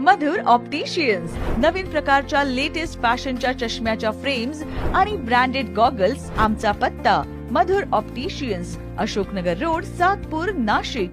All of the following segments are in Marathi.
मधुर ऑप्टिशियन्स नवीन प्रकारच्या लेटेस्ट फॅशनच्या चष्म्याच्या फ्रेम्स आणि ब्रँडेड गॉगल्स आमचा पत्ता. Madhur opticians Ashoknagar road Satpur Nashik.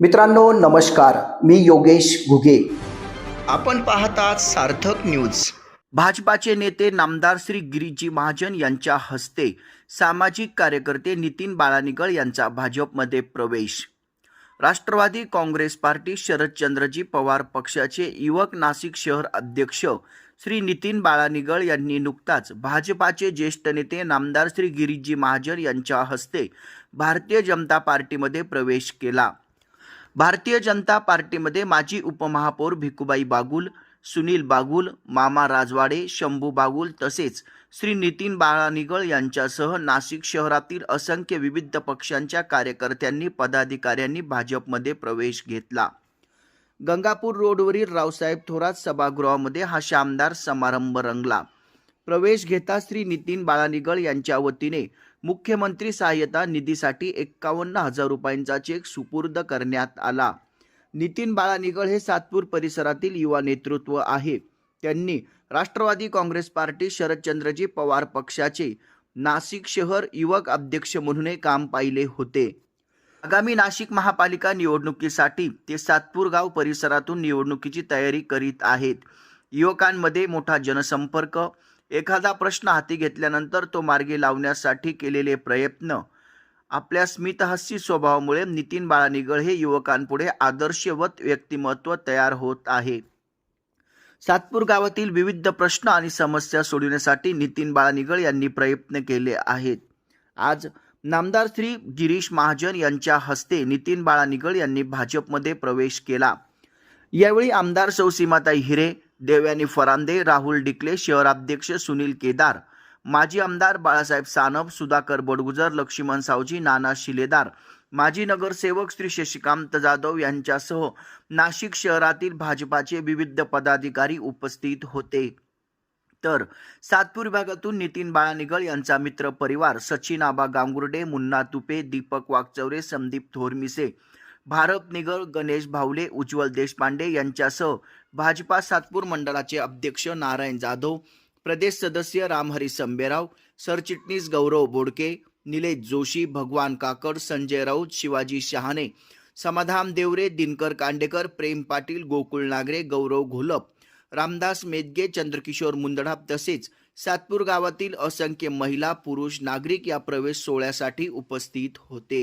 मित्रांनो नमस्कार. मी योगेश घुगे. आपण पाहतात सार्थक न्यूज भाजपाचे नेते नामदार श्री गिरीजी महाजन यांच्या हस्ते सामाजिक कार्यकर्ते नितीन बाळानिगळ यांचा भाजपमध्ये प्रवेश. राष्ट्रवादी काँग्रेस पार्टी शरदचंद्रजी पवार पक्षाचे युवक नाशिक शहर अध्यक्ष श्री नितीन बाळानिगळ यांनी नुकताच भाजपाचे ज्येष्ठ नेते नामदार श्री गिरीजी महाजन यांच्या हस्ते भारतीय जनता पार्टीमध्ये प्रवेश केला. भारतीय जनता पार्टीमध्ये माजी उपमहापौर भिकुबाई बागुल सुनील बागुल मामा राजवाडे शंभू बागुल तसेच श्री नितीन बाळानिगळ यांच्यासह नाशिक शहरातील असंख्य विविध पक्षांच्या कार्यकर्त्यांनी पदाधिकाऱ्यांनी भाजपमध्ये प्रवेश घेतला. गंगापूर रोडवरील रावसाहेब थोरात सभागृहामध्ये हा शानदार समारंभ रंगला. प्रवेश घेता श्री नितीन बाळानिगळ यांच्या वतीने मुख्यमंत्री सहाय्यता निधीसाठी एक्कावन्न हजार रुपयांचा चेक सुपूर्द करण्यात आला. नितीन बाळानिगळ हे सातपूर परिसरातील युवा नेतृत्व आहे. त्यांनी राष्ट्रवादी काँग्रेस पार्टी शरदचंद्रजी पवार पक्षाचे नाशिक शहर युवक अध्यक्ष म्हणूनही काम पाहिले होते. आगामी नाशिक महापालिका निवडणुकीसाठी ते सातपूर गाव परिसरातून निवडणुकीची तयारी करीत आहेत. युवकांमध्ये मोठा जनसंपर्क एखादा प्रश्न हाती घेतल्यानंतर तो मार्गी लावण्यासाठी केलेले प्रयत्न आपल्या स्मितहास्य स्वभावामुळे नितीन बाळानिगळ हे युवकांपुढे आदर्शवत व्यक्तिमत्व तयार होत आहे. सातपूर गावातील विविध प्रश्न आणि समस्या सोडविण्यासाठी नितीन बाळानिगळ यांनी प्रयत्न केले आहेत. आज नामदार श्री गिरीश महाजन यांच्या हस्ते नितीन बाळानिगळ यांनी भाजपमध्ये प्रवेश केला. यावेळी आमदार सौ सीमाताई हिरे देवयानी फरांदे राहुल डिकले शहराध्यक्ष सुनील केदार माजी आमदार बाळासाहेब सानप सुधाकर बडगुजर लक्ष्मण सावजी नाना शिलेदार माजी नगरसेवक श्री शशिकांत जाधव यांच्यासह नाशिक शहरातील भाजपाचे विविध पदाधिकारी उपस्थित होते. तर सातपूर विभागातून नितीन बाळानिगळ यांचा मित्र परिवार सचिन आबा गांगुर्डे मुन्ना तुपे दीपक वागचौरे संदीप थोरमिसे भारत निगळ गणेश भावले उज्ज्वल देशपांडे यांच्यासह भाजपा सातपूर मंडळाचे अध्यक्ष नारायण जाधव प्रदेश सदस्य रामहरी संबेराव सरचिटणीस गौरव बोडके निलेश जोशी भगवान काकड संजय राऊत शिवाजी शहाणे समाधान देवरे दिनकर कांडेकर प्रेम पाटील गोकुळ नागरे गौरव घोलप रामदास मेदगे चंद्रकिशोर मुंदडा तसेच सातपूर गावातील असंख्य महिला पुरुष नागरिक या प्रवेश सोहळ्यासाठी उपस्थित होते.